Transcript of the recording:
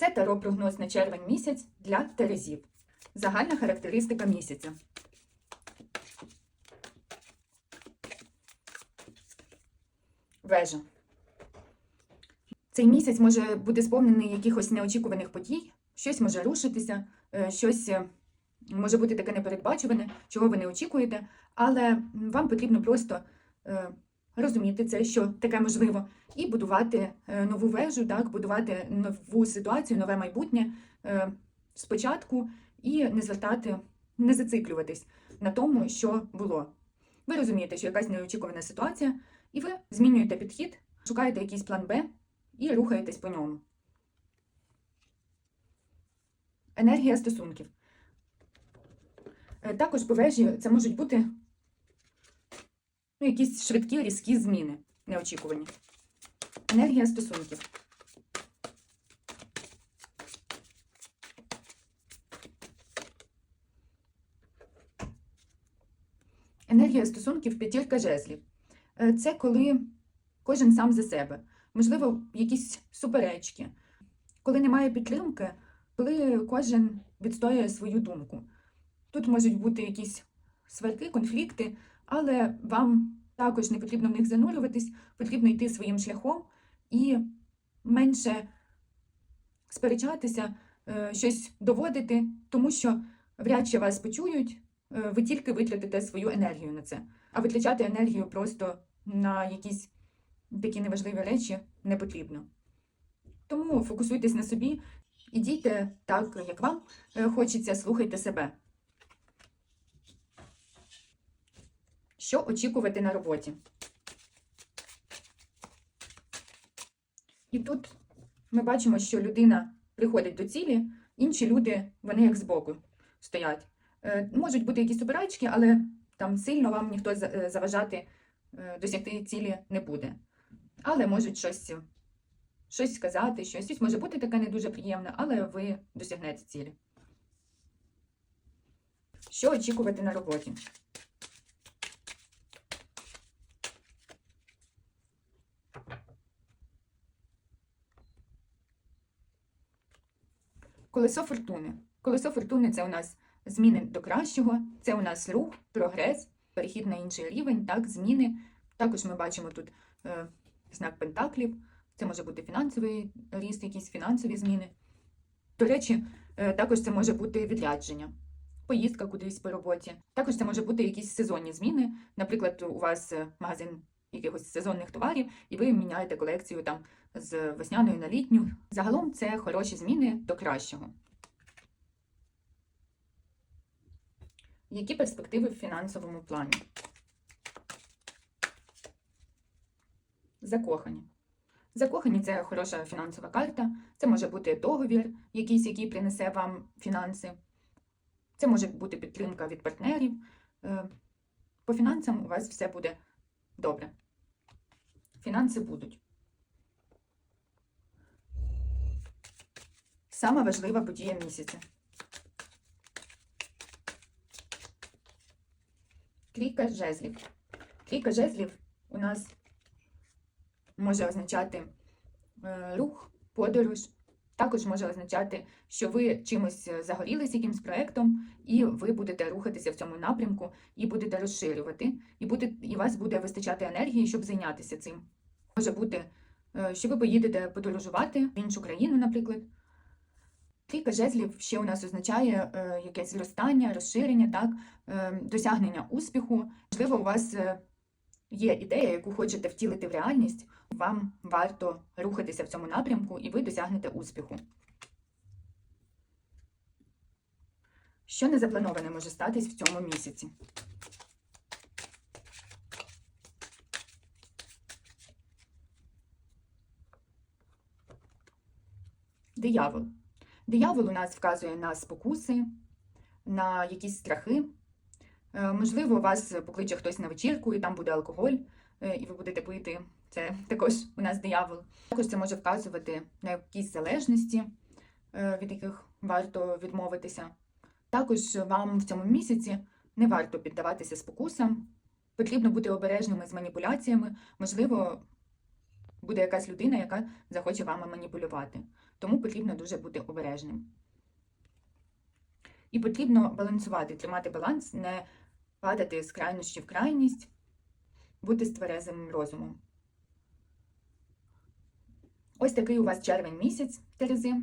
Це таро прогноз на червень місяць для Терезів. Загальна характеристика місяця. Вежа. Цей місяць може бути сповнений якихось неочікуваних подій, щось може рушитися, е, щось е, може бути таке непередбачуване, чого ви не очікуєте, але вам потрібно просто е, розуміти це, що таке можливо, і будувати е, нову вежу, так, будувати нову ситуацію, нове майбутнє е, спочатку і не звертати, не зациклюватись на тому, що було. Ви розумієте, що якась неочікувана ситуація, і ви змінюєте підхід, шукаєте якийсь план Б і рухаєтесь по ньому. Енергія стосунків. Е, Також по вежі це можуть бути ну, якісь швидкі різкі зміни неочікувані. Енергія стосунків. Енергія стосунків п'ятірка жезлів. Е, Це коли кожен сам за себе. Можливо, якісь суперечки, коли немає підтримки, коли кожен відстоює свою думку. Тут можуть бути якісь сварки, конфлікти, але вам також не потрібно в них занурюватись, потрібно йти своїм шляхом і менше сперечатися, е, щось доводити, тому що вряд чи вас почують, е, ви тільки витратите свою енергію на це. А витрачати енергію просто на якісь такі неважливі речі не потрібно. Тому фокусуйтесь на собі і дійте так, як вам е, хочеться, слухайте себе. Що очікувати на роботі? І тут ми бачимо, що людина приходить до цілі, інші люди, вони як збоку стоять. Е, Можуть бути якісь суперечки, але там сильно вам ніхто е, заважати е, досягти цілі не буде. Але можуть щось, щось сказати, щось, щось може бути таке не дуже приємне, але ви досягнете цілі. Що очікувати на роботі? Колесо фортуни. Колесо фортуни це у нас зміни до кращого, це у нас рух, прогрес, перехід на інший рівень, так, зміни. Також ми бачимо тут е, знак пентаклів, це може бути фінансовий ріст, якісь фінансові зміни. До речі, е, також це може бути відрядження, поїздка кудись по роботі. Також це може бути якісь сезонні зміни. Наприклад, у вас е, магазин якихось сезонних товарів, і ви міняєте колекцію там з весняної на літню. Загалом це хороші зміни до кращого. Які перспективи в фінансовому плані? Закохані. Закохані це хороша фінансова карта. Це може бути договір, якийсь, який принесе вам фінанси. Це може бути підтримка від партнерів. Е, По фінансам у вас все буде добре. Фінанси будуть. Сама важлива подія місяця. Трійка жезлів. Трійка жезлів у нас може означати е, рух, подорож. Також може означати, що ви чимось е, загорілись якимсь проєктом, і ви будете рухатися в цьому напрямку, і будете розширювати, і, буде, і вас буде вистачати енергії, щоб зайнятися цим. Може бути, е, що ви поїдете подорожувати в іншу країну, наприклад. Трійка жезлів ще у нас означає е, якесь зростання, розширення, так, е, досягнення успіху. Можливо, у вас є ідея, яку хочете втілити в реальність, вам варто рухатися в цьому напрямку, і ви досягнете успіху. Що незаплановане може статись в цьому місяці? Диявол. Диявол у нас вказує на спокуси, на якісь страхи. Е, Можливо, вас покличе хтось на вечірку, і там буде алкоголь, е, і ви будете пити. Це також у нас диявол. Також це може вказувати на якісь залежності, е, від яких варто відмовитися. Також вам в цьому місяці не варто піддаватися спокусам. Потрібно бути обережними з маніпуляціями. Можливо, буде якась людина, яка захоче вами маніпулювати. тому потрібно дуже бути обережним. І потрібно балансувати, тримати баланс, не падати з крайності в крайність, бути з тверезим розумом. Ось такий у вас червень місяць Терези.